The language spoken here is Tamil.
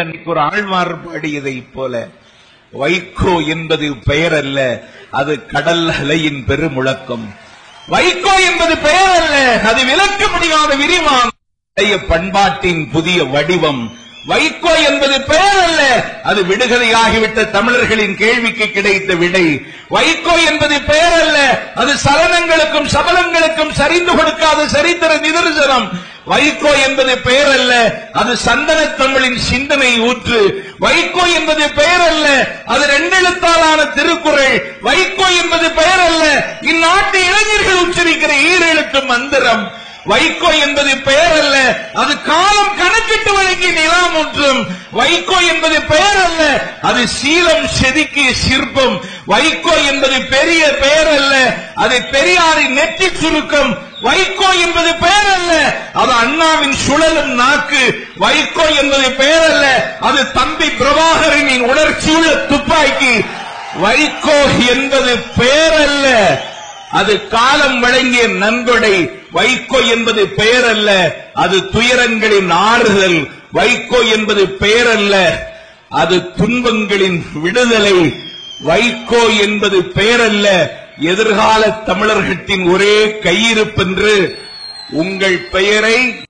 அன்னைக்கு ஒரு ஆழ்வார் பாடியதைப் போல. வைகோ என்பது பெயர் அல்ல அது கடல் அலையின் பெருமுழக்கம். வைகோ என்பது பெயர் அல்ல அது விளக்க முடியாத விரிவான பண்பாட்டின் புதிய வடிவம். வைகோ என்பது பெயர் அல்ல அது விடுகதையாகிவிட்ட தமிழர்களின் கேள்விக்கு கிடைத்த விடை. வைகோ என்பது பெயர் அல்ல அது சலனங்களுக்கும் சபலங்களுக்கும் சரிந்து கொடுக்காத சரித்திர நிதர்சனம். வைகோ என்பது பெயர் அல்ல அது சந்தன தமிழின் சிந்தனை ஊற்று. வைகோ என்பது பெயர் அல்ல அது ரெண்டெழுத்தாலான திருக்குறள். வைகோ என்பது பெயர் அல்ல இந்நாட்டு இளைஞர்கள் உச்சரிக்கிற ஈரெழுத்து மந்திரம். வைகோ என்பது பெயர் அல்ல அது காலம் கணக்கிட்டு வழங்கிய நிலம் ஒன்றும் வைகோ என்பது பெயர் அல்ல அது சீலம் செதுக்கிய சிற்பம். வைகோ என்பது பெரிய பெயர் அல்ல அது பெரியாரின் நெற்றி சுருக்கம். வைகோ என்பது பெயர் அல்ல அது அண்ணாவின் சுழலும் நாக்கு. வைகோ என்பது பெயர் அல்ல அது தம்பி பிரபாகரனின் உணர்ச்சியுள்ள துப்பாக்கி. வைகோ என்பது பெயர் அல்ல அது காலம் வழங்கிய நன்கொடை வைகோ என்பது பெயர் அல்ல அது துயரங்களின் ஆறுதல். வைகோ என்பது பெயர் அல்ல அது துன்பங்களின் விடுதலை. வைகோ என்பது பெயர் அல்ல எதிர்கால தமிழர்களின் ஒரே கையிருப்பென்று உங்கள் பெயரை